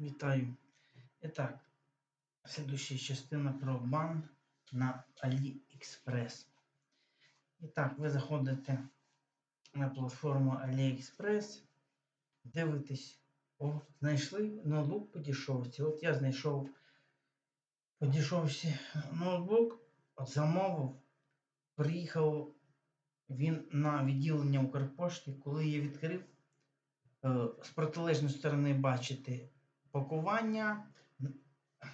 Вітаю. І так, слідуща частина про обман на AliExpress. І так, ви заходите на платформу AliExpress, дивитесь, о, знайшли ноутбук по дешевці. От я знайшов по ноутбук, от замовив, приїхав він на відділення Укрпошти, коли я відкрив, е, з протилежної сторони бачите пакування,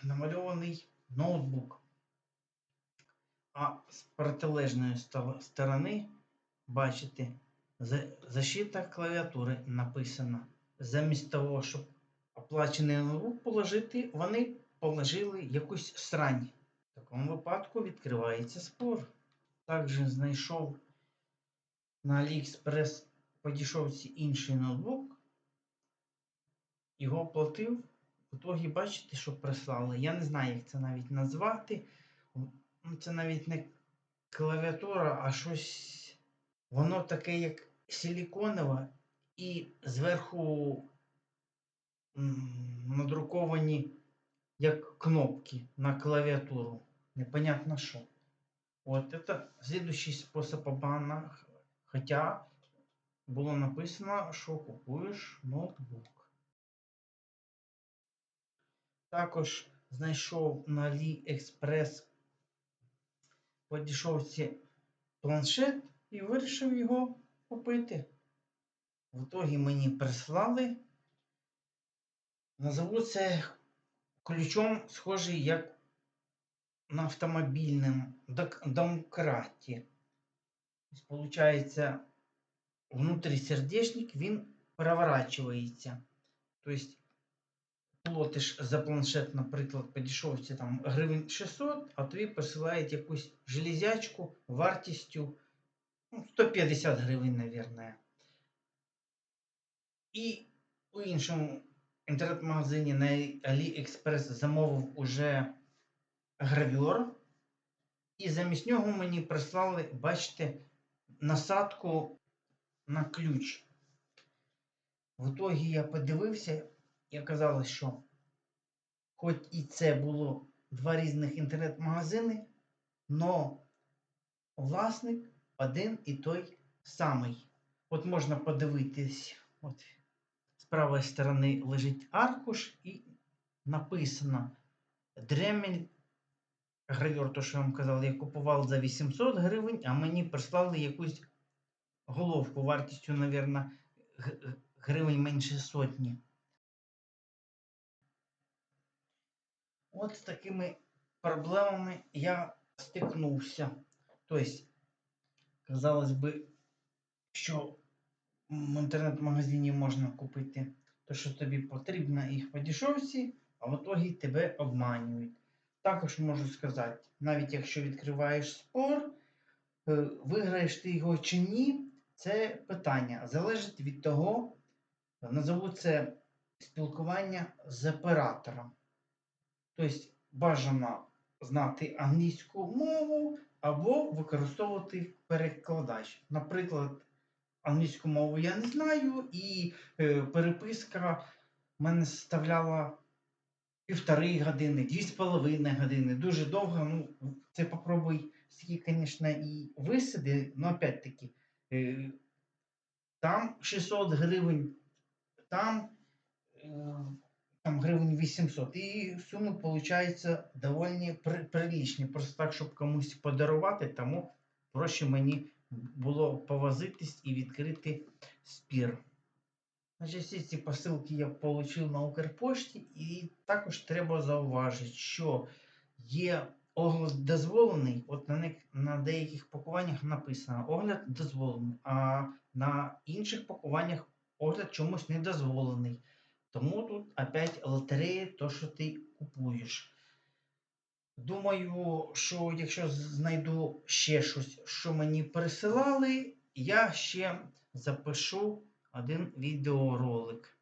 намальований ноутбук. А з протилежної сторони бачите защита клавіатури написана. Замість того, щоб оплачений ноутбук положити, вони положили якусь срань. В такому випадку відкривається спор. Також знайшов на AliExpress по інший ноутбук. Його оплатив. В бачите, що прислали. Я не знаю, як це навіть назвати. Це навіть не клавіатура, а щось. Воно таке, як силіконове, і зверху надруковані як кнопки на клавіатуру. Непонятно що. Вот это следующий способ обмана. Хоча було написано, що купуєш ноутбук. Також знайшов на AliExpress по планшет і вирішив його купити. В итогі мені прислали. Назову це ключом схожий як на автомобільному домкраті. Получається, внутрі сердечник він переворачується. Тобто платиш за планшет, наприклад, дешевці там гривень 600, а тобі присилають якусь железячку вартістю ну, 150 гривень, мабуть. І у іншому інтернет-магазині на AliExpress замовив уже гравюр. І замість нього мені прислали, бачите, насадку на ключ. В итогі я подивився і оказалось, що хоч і це було два різних інтернет-магазини, но власник один і той самий. От можна подивитись, от з правої сторони лежить аркуш і написано Дремель гравюр, то що я вам казав, я купував за 800 гривень, а мені прислали якусь головку вартістю, мабуть, гривень менше сотні. От з такими проблемами я стикнувся. Тобто, казалось би, що в інтернет-магазині можна купити те, що тобі потрібно, їх по дешевці, а в итогі тебе обманюють. Також можу сказати, навіть якщо відкриваєш спор, е, виграєш ти його чи ні, це питання залежить від того, назову це спілкування з оператором. Тобто бажано знати англійську мову або використовувати перекладач. Наприклад, англійську мову я не знаю, і е, переписка мене составляла півтори години, дві з половиною години. Дуже довго. Ну, це попробуй скільки, звісно, і висиди, але опять-таки, е, там 600 гривень, там гривень 800. І суми, виходить, доволі при, прилічні. Просто так, щоб комусь подарувати, тому проще мені було повозитись і відкрити спір. Значить, всі ці посилки я отримав на Укрпошті, і також треба зауважити, що є огляд дозволений, от на, них, на деяких пакуваннях написано огляд дозволений, а на інших пакуваннях огляд чомусь не дозволений. Тому тут опять лотерея, то, що ти купуєш. Думаю, що якщо знайду ще щось, що мені присилали, я ще запишу один відеоролик.